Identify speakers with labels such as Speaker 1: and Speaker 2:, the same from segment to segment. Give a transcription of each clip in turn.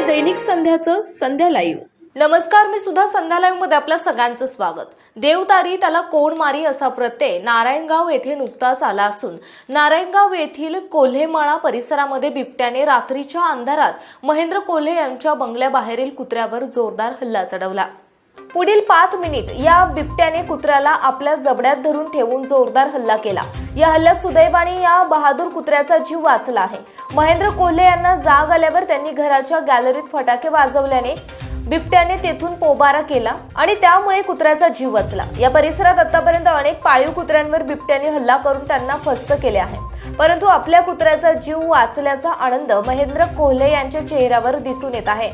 Speaker 1: दैनिक संध्याचं संध्या live. नमस्कार मी सुद्धा संध्या लाईव्हमध्ये आपल्या सगळ्यांचं स्वागत. देवतारी त्याला कोण मारी असा प्रत्यय नारायणगाव येथे नुकताच आला असून नारायणगाव येथील कोल्हेमाळा परिसरामध्ये बिबट्याने रात्रीच्या अंधारात महेंद्र कोल्हे यांच्या बंगल्याबाहेरील कुत्र्यावर जोरदार हल्ला चढवला. पुढील पाच मिनिट या बिबट्याने कुत्र्याला आपल्या जबड्यात धरून ठेवून जोरदार हल्ला केला. या हल्ल्यात सुदैवाने या बहादूर कुत्र्याचा जीव वाचला आहे. महेंद्र कोल्हे यांना जाग आल्यावर त्यांनी घराच्या गॅलरीत फटाके वाजवल्याने बिबट्याने तेथून पोबारा केला आणि त्यामुळे कुत्र्याचा जीव वाचला. या परिसरात आतापर्यंत अनेक पाळीव कुत्र्यांवर बिबट्याने हल्ला करून त्यांना फस्त केले आहे. परंतु आपल्या कुत्र्याचा जीव वाचल्याचा आनंद महेंद्र कोल्हे यांच्या चेहऱ्यावर दिसून येत आहे.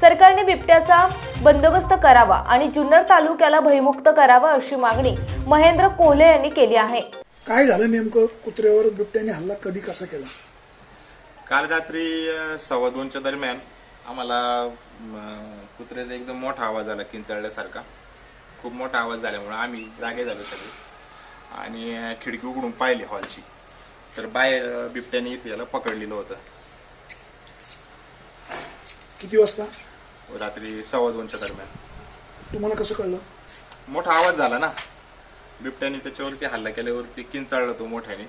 Speaker 1: सरकारने बिबट्याचा बंदोबस्त करावा आणि जुन्नर तालुक्याला भयमुक्त करावा अशी मागणी महेंद्र कोल्हे यांनी केली आहे.
Speaker 2: काय झालं नेमकं? कुत्र्यावर बिबट्याने हल्ला कधी कसा केला?
Speaker 3: काल रात्री सव्वा दोनच्या दरम्यान आम्हाला म, कुत्र्याचा एकदम मोठा आवाज आला किंचाळल्यासारखा. खूप मोठा आवाज झाल्यामुळे आम्ही जागे झालो सगळे. आणि खिडकी उघडून पाहिली हॉलची. तर बाहेर अ, बिबट्याने इथे याला पकडलेलं होतं.
Speaker 2: किती वाजता?
Speaker 3: रात्री सव्वा दोनच्या दरम्यान.
Speaker 2: तुम्हाला कसं कळलं?
Speaker 3: मोठा आवाज झाला ना. बिबट्याने त्याच्यावरती हल्ला केल्यावरती किंचाळला तो मोठ्याने.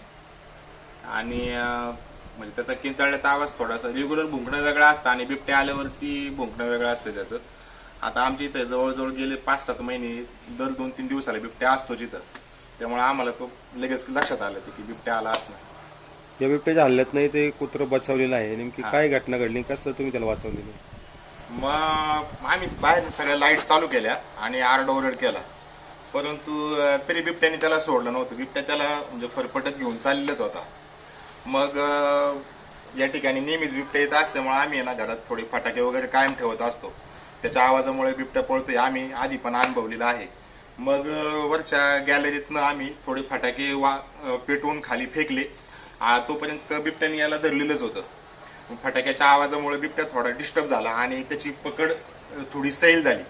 Speaker 3: आणि अं, म्हणजे त्याचा किंचाळण्याचा आवाज थोडासा रेग्युलर भुंकणं वेगळा असतं आणि बिबट्या आल्यावरती भुंकणं वेगळं असतं त्याचं. आता आमच्या इथं जवळजवळ गेले पाच सात महिने दर दोन तीन दिवसाला बिबट्या असतो तिथं त्यामुळे आम्हाला तो लगेच लक्षात आलं ते की बिबट्या आला असणार.
Speaker 4: या बिबट्याच्या हल्ल्यात नाही ते कुत्रं बचावलेलं आहे. नेमकी
Speaker 3: हा.
Speaker 4: काय घटना घडली कसं तुम्ही त्याला वाचवलेलं
Speaker 3: मग आम्ही बाहेर सगळ्या लाइट चालू केल्या आणि आरडाओरड केला. परंतु अं, तरी बिबट्याने त्याला सोडलं नव्हतं. बिबट्या त्याला म्हणजे फरफटत घेऊन चाललेलाच होता. मग अं, या ठिकाणी नेहमीच बिबट्या येत असल्यामुळे आम्ही आहे ना घरात थोडे फटाके वगैरे कायम ठेवत असतो. त्याच्या आवाजामुळे बिबट्या पळतोय. आम्ही आधी पण अनुभवलेलं आहे. मग अं, वरच्या गॅलरीतनं आम्ही थोडे फटाके वा अं, पेटवून खाली फेकले. तोपर्यंत बिबट्याने याला धरलेलंच होतं. फटाक्याच्या आवाजामुळे बिबट्या थोडा डिस्टर्ब झाला आणि त्याची पकड थोडी सैल झाली.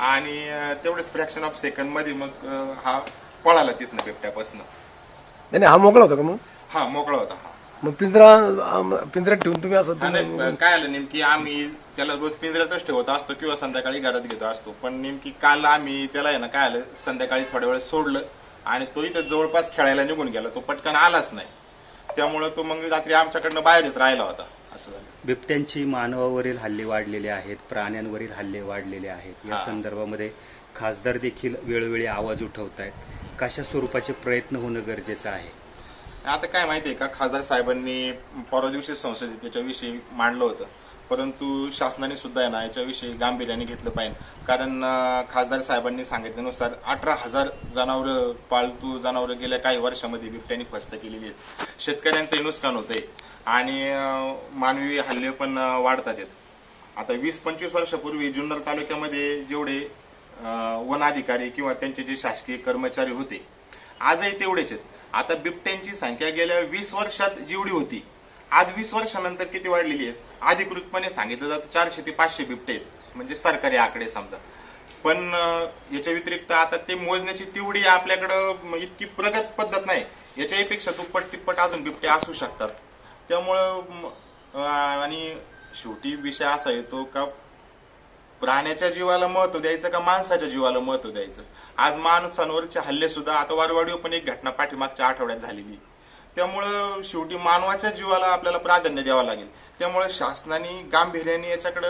Speaker 3: आणि तेवढेच फ्रॅक्शन ऑफ सेकंडमध्ये मग हा पळाला तिथनं बिबट्यापासून.
Speaker 5: नाही नाही, हा मोकळा होता का मग?
Speaker 3: हा मोकळा होता हा.
Speaker 5: मग पिंजरा पिंजऱ्यात ठेवून तुम्ही असं
Speaker 3: काय आलं नेमकी आम्ही त्याला रोज पिंजऱ्यातच ठेवत असतो किंवा संध्याकाळी घरात घेतो असतो. पण नेमकी काल आम्ही त्याला आहे ना काय आलं संध्याकाळी थोड्या वेळ सोडलं आणि तो इथं जवळपास खेळायला निघून गेला. तो पटकन आलाच नाही. त्यामुळे तो मग रात्री आमच्याकडनं बाहेरच राहिला होता. असं झालं.
Speaker 6: बिबट्यांची मानवावरील हल्ले वाढलेले आहेत प्राण्यांवरील हल्ले वाढलेले आहेत. या
Speaker 3: हा.
Speaker 6: संदर्भामध्ये खासदार देखील वेळोवेळी आवाज उठवत आहेत. कशा स्वरूपाचे प्रयत्न होणं गरजेचं आहे?
Speaker 3: आता काय माहितीये का? खासदार साहेबांनी परवा दिवशी संसदेत त्याच्याविषयी मांडलं होतं. परंतु शासनाने सुद्धा आहे ना याच्याविषयी गांभीर्याने घेतलं पाहिजे. कारण खासदार साहेबांनी सांगितल्यानुसार अठरा हजार जनावरं पाळतू जनावरं गेल्या काही वर्षामध्ये बिबट्याने फस्त केलेली आहेत. शेतकऱ्यांचंही नुकसान होतंय. आणि मानवी हल्ले पण वाढतात आहेत. आता वीस पंचवीस वर्षापूर्वी जुन्नर तालुक्यामध्ये जेवढे वन अधिकारी किंवा त्यांचे जे शासकीय कर्मचारी होते आजही तेवढेच आहेत. आता बिबट्यांची संख्या गेल्या वीस वर्षात जेवढी होती आज वीस वर्षानंतर किती वाढलेली आहेत? अधिकृतपणे सांगितलं जातं चारशे ते पाचशे बिबटे आहेत. म्हणजे सरकारी आकडे समजा. पण याच्या व्यतिरिक्त आता ते मोजण्याची तेवढी आपल्याकडं इतकी प्रगत पद्धत नाही. याच्याहीपेक्षा दुप्पट तिप्पट अजून बिबटे असू शकतात. त्यामुळं आणि शेवटी विषय असा येतो का प्राण्याच्या जीवाला महत्त्व द्यायचं का माणसाच्या जीवाला महत्त्व द्यायचं? आज माणसांवरचे हल्ले सुद्धा आता वारवाडीव पण एक घटना पाठीमागच्या आठवड्यात झालेली त्यामुळं शेवटी मानवाच्या जीवाला आपल्याला प्राधान्य द्यावं लागेल. त्यामुळे शासनाने गांभीर्याने याच्याकडे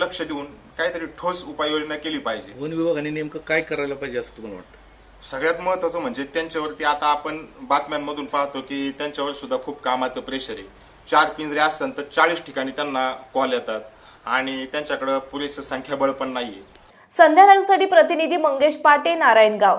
Speaker 3: लक्ष देऊन काहीतरी ठोस उपाययोजना केली पाहिजे.
Speaker 7: वन विभागाने नेमकं काय करायला पाहिजे असं तुम्हाला वाटतं?
Speaker 3: सगळ्यात महत्वाचं म्हणजे त्यांच्यावरती आता आपण बातम्यांमधून पाहतो की त्यांच्यावर सुद्धा खूप कामाचं प्रेशर आहे. चार पिंजरे असतात तर चाळीस ठिकाणी त्यांना कॉल येतात आणि त्यांच्याकडे पुरेसं संख्याबळ पण नाहीये.
Speaker 1: संध्या प्रतिनिधी मंगेश पाटे नारायणगाव.